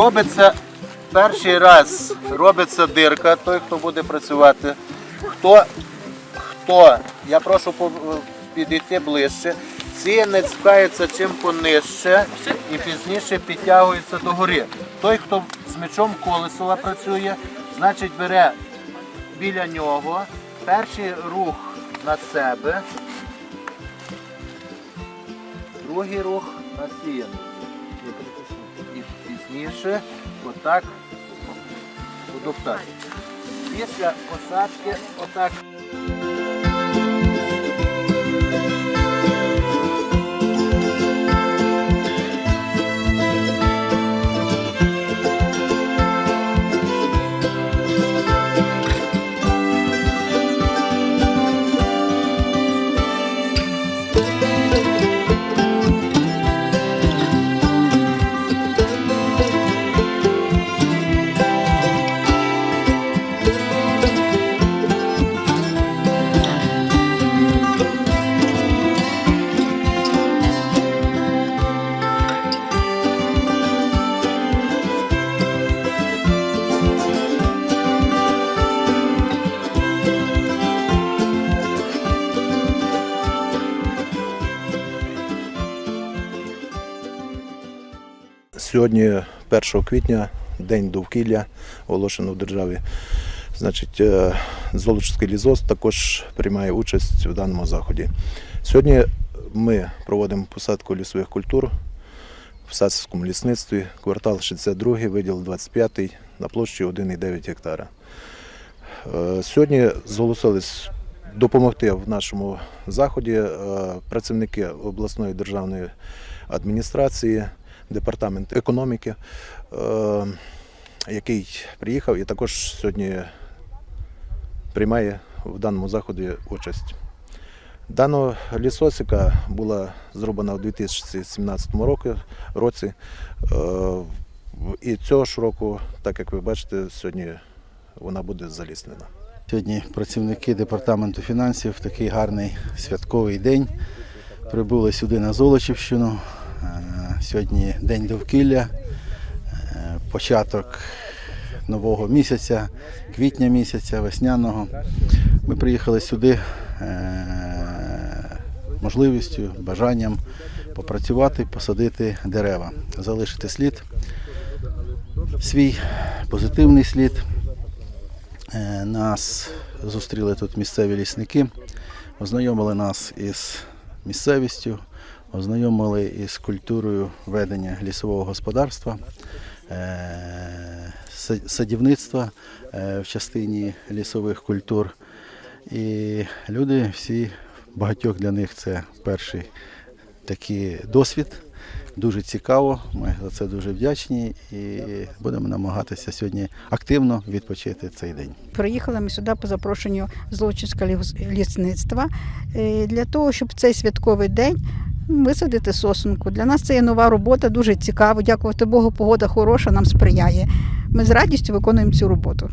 робиться перший раз, робиться дирка, той, хто буде працювати. Хто, хто, я прошу підійти ближче. Ці цькаються чим понижче і пізніше підтягуються до гори. Той, хто з мечом колесова працює, значить бере біля нього перший рух на себе, другий рух на сіян. І пізніше отак подоптати. Після посадки отак. Сьогодні, 1 квітня, День довкілля, оголошено в державі. Значить, е, Золочівський лізос також приймає участь в даному заході. Сьогодні ми проводимо посадку лісових культур в Сацівському лісництві, квартал 62, виділ 25 на площі 1,9 гектара. Е, Сьогодні зголосились допомогти в нашому заході е, працівники обласної державної адміністрації, департамент економіки, е, який приїхав і також сьогодні приймає в даному заході участь. Дана лісосіка була зроблена у 2017 році. Е, І цього ж року, так як ви бачите, сьогодні вона буде заліснена. Сьогодні працівники департаменту фінансів такий гарний святковий день прибули сюди на Золочівщину. Сьогодні день довкілля, е, початок нового місяця, квітня місяця, весняного. Ми приїхали сюди е, можливістю, бажанням попрацювати, посадити дерева, залишити слід, свій позитивний слід. Е, Нас зустріли тут місцеві лісники, ознайомили нас із місцевістю, ознайомили із культурою ведення лісового господарства, е, садівництва е, в частині лісових культур. І люди всі, багатьох для них це перший такий досвід. Дуже цікаво, ми за це дуже вдячні і будемо намагатися сьогодні активно відпочити цей день. Приїхали ми сюди по запрошенню Злочинського лісництва е, для того, щоб цей святковий день висадити сосунку. Для нас це є нова робота, дуже цікаво. Дякувати Богу, погода хороша, нам сприяє. Ми з радістю виконуємо цю роботу.